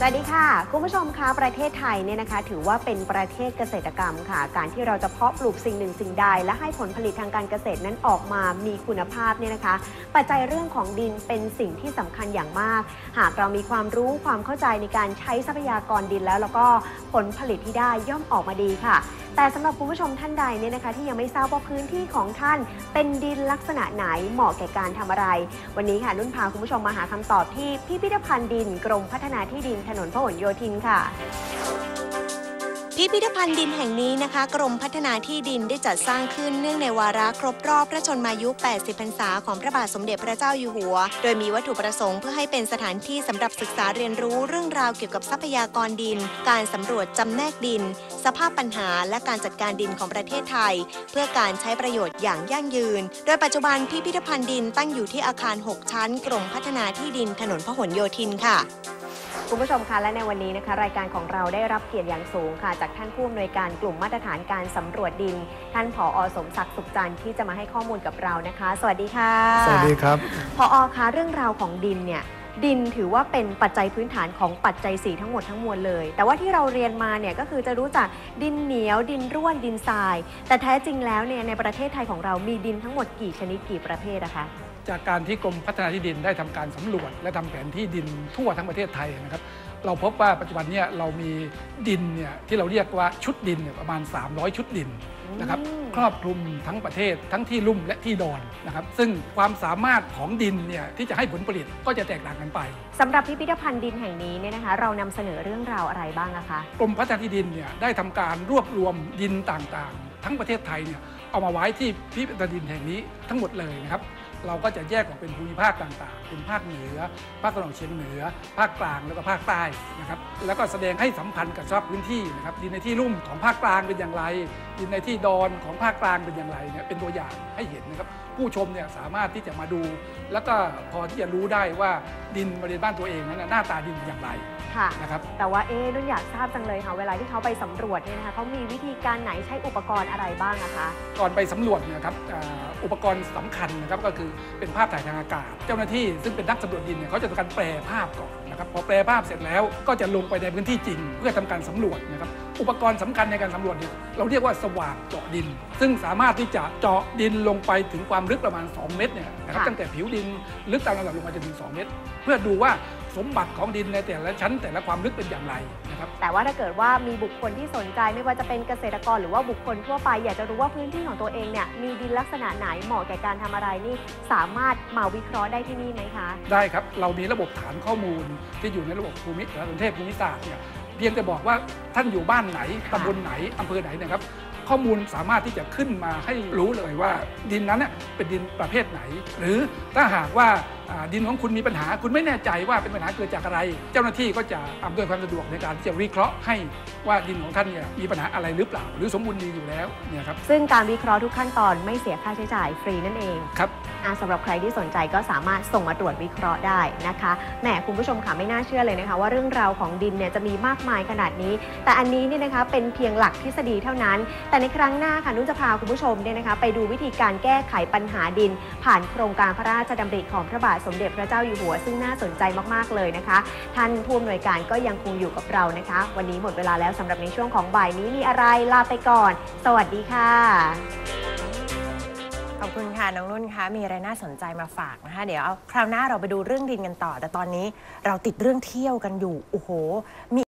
สวัสดีค่ะ คุณผู้ชมคะประเทศไทยเนี่ยนะคะ ถือว่าเป็นประเทศเกษตรกรรมค่ะ การที่เราจะเพาะปลูกสิ่งหนึ่งสิ่งใด และให้ผลผลิตทางการเกษตรนั้นออกมามีคุณภาพเนี่ยนะคะ ปัจจัยเรื่องของดินเป็นสิ่งที่สำคัญอย่างมาก หากเรามีความรู้ความเข้าใจในการใช้ทรัพยากรดินแล้ว แล้วก็ผลผลิตที่ได้ย่อมออกมาดีค่ะแต่สำหรับคุณผู้ชมท่านใดเนี่ยนะคะ ที่ยังไม่ทราบว่าพื้นที่ของท่านเป็นดินลักษณะไหนเหมาะแก่การทำอะไร วันนี้ค่ะนุ่นพาคุณผู้ชมมาหาคำตอบที่พิพิธภัณฑ์ดินกรมพัฒนาที่ดินถนนพหลโยธินค่ะพิพิธภัณฑ์ดินแห่งนี้นะคะ กรมพัฒนาที่ดินได้จัดสร้างขึ้นเนื่องในวาระครบรอบพระชนมายุ 80 พรรษาของพระบาทสมเด็จพระเจ้าอยู่หัว โดยมีวัตถุประสงค์เพื่อให้เป็นสถานที่สำหรับศึกษาเรียนรู้เรื่องราวเกี่ยวกับทรัพยากรดิน การสำรวจจำแนกดิน สภาพปัญหา และการจัดการดินของประเทศไทย เพื่อการใช้ประโยชน์อย่างยั่งยืน โดยปัจจุบันพิพิธภัณฑ์ดินตั้งอยู่ที่อาคาร 6 ชั้น กรมพัฒนาที่ดินถนนพหลโยธินค่ะ คุณผู้ชมคะและในวันนี้นะคะ รายการของเราได้รับเกียรติอย่างสูงค่ะ จากท่านผู้อำนวยการกลุ่มมาตรฐานการสำรวจดิน ท่านผอสมศักดิ์สุขจันทร์ที่จะมาให้ข้อมูลกับเรานะคะ สวัสดีค่ะสวัสดีครับผอคะเรื่องราวของดินเนี่ยดินถือว่าเป็นปัจจัยพื้นฐานของปัจจัยสีทั้งหมดทั้งมวลเลย แต่ว่าที่เราเรียนมาเนี่ยก็คือจะรู้จักดินเหนียว ดินร่วนดินทราย แต่แท้จริงแล้วเนี่ยในประเทศไทยของเรามีดินทั้งหมดกี่ชนิดกี่ประเภทนะคะ จากการที่กรมพัฒนาที่ดินได้ทำการสำรวจ และทำแผนที่ดินทั่วทั้งประเทศไทยนะครับ เราพบว่าปัจจุบันเนี่ยเรามีดินเนี่ยที่เราเรียกว่าชุดดินเนี่ยประมาณ 300 ชุดดินนะครับอืมครอบคลุมทั้งประเทศทั้งที่ลุ่มและที่ดอนนะครับซึ่งความสามารถของดินเนี่ยที่จะให้ผลผลิตก็จะแตกต่างกันไปสำหรับพิพิธภัณฑ์ดินแห่งนี้เนี่ยนะคะเรานำเสนอเรื่องราวอะไรบ้างอะคะกรมพัฒนาที่ดินเนี่ยได้ทำการรวบรวมดินต่างๆ ทั้งประเทศไทยเนี่ยเอามาไว้ที่พิพิธภัณฑ์ดินแห่งนี้ทั้งหมดเลยนะครับ เราก็จะแยกออกเป็นภูมิภาคต่างๆ เป็นภาคเหนือ ภาคตะวันออกเฉียงเหนือ ภาคกลางแล้วก็ภาคใต้นะครับ แล้วก็แสดงให้สัมพันธ์กับสภาพพื้นที่นะครับ ดินในที่ลุ่มของภาคกลางเป็นอย่างไร ดินในที่ดอนของภาคกลางเป็นอย่างไรเนี่ย เป็นตัวอย่างให้เห็นนะครับ ผู้ชมเนี่ยสามารถที่จะมาดู แล้วก็พอที่จะรู้ได้ว่าดินบริเวณบ้านตัวเองนั้นนะหน้าตาดินเป็นอย่างไรค่ะนะครับ แต่ว่าเอ๊ะนุ่นอยากทราบจังเลยค่ะ เวลาที่เขาไปสำรวจเนี่ยนะคะเขามีวิธีการไหนใช้อุปกรณ์อะไรบ้างอะคะ ก่อนไปสำรวจเนยนะครับอ่าอุปกรณ์สำคัญนะครับก็คือเป็นภาพถ่ายทางอากาศ เจ้าหน้าที่ซึ่งเป็นนักสำรวจดินเนี่ยเขาจะทำการแปลภาพก่อนนะครับพอแปลภาพเสร็จแล้วก็จะลงไปในพื้นที่จริง เพื่อทำการสำรวจนะครับอุปกรณ์สำคัญในการสำรวจเนี่ยเราเรียกว่าสว่านเจาะดิน ซึ่งสามารถที่จะเจาะดินลงไปถึงความลึกประมาณ 2 เมตรเนี่ยนะครับค่ะตั้งแต่ผิวดินลึกตามลำดับลงมาจนถึง 2 เมตร เพื่อดูว่าสมบัติของดินในแต่ละชั้นแต่ละความลึกเป็นอย่างไรนะ ครับแต่ว่าถ้าเกิดว่ามีบุคคลที่สนใจไม่ว่าจะเป็นเกษตรกรหรือว่าบุคคลทั่วไป อยากจะรู้ว่าพื้นที่ของตัวเองเนี่ยมีดินลักษณะไหนเหมาะแก่การทำอะไรนี่สามารถมาวิเคราะห์ได้ที่นี่ไหมคะ ได้ครับ เรามีระบบฐานข้อมูลที่อยู่ในระบบภูมิและกรุงเทพภูมิศาสตร์เนี่ยเพียงแต่บอกว่าท่านอยู่บ้านไหนตำบลไหนอำเภอไหนนะครับ ข้อมูลสามารถที่จะขึ้นมาให้รู้เลยว่า ดินนั้นเน่ยเป็นดินประเภทไหน หรือถ้าหากว่า ดินของคุณมีปัญหาคุณไม่แน่ใจว่าเป็นปัญหาเกิดจากอะไร เจ้าหน้าที่ก็จะอำนวยความสะดวกในการที่จะวิเคราะห์ให้ว่าดินของท่านเนี่ยมีปัญหาอะไรหรือเปล่า หรือสมบูรณ์ดีอยู่แล้วเนี่ยครับซึ่งการวิเคราะห์ทุกขั้นตอนไม่เสียค่าใช้จ่ายฟรีนั่นเองครับอะสำหรับใครที่สนใจก็สามารถส่งมาตรวจวิเคราะห์ได้นะคะแหมคุณผู้ชมค่ะไม่น่าเชื่อเลยนะคะ ว่าเรื่องราวของดินเนี่ยจะมีมากมายขนาดนี้ แต่อันนี้เนี่ยนะคะเป็นเพียงหลักทฤษฎีเท่านั้น แต่ในครั้งหน้าค่ะนุ่นจะพาคุณผู้ชมเนี่ยนะคะ ไปดูวิธีการแก้ไขปัญหาดิน ผ่านโครงการพระราชดำริของพระบาทสมเด็จพระเจ้าอยู่หัว ซึ่งน่าสนใจมากๆเลยนะคะ ท่านผู้อำนวยการก็ยังคงอยู่กับเรานะคะ วันนี้หมดเวลาแล้วสำหรับในช่วงของบ่ายนี้มีอะไรลาไปก่อน สวัสดีค่ะขอบคุณค่ะ น้องนุ่นคะมีอะไรน่าสนใจมาฝากนะคะ เดี๋ยวเอาคราวหน้าเราไปดูเรื่องดินกันต่อ แต่ตอนนี้เราติดเรื่องเที่ยวกันอยู่ โอ้โหมี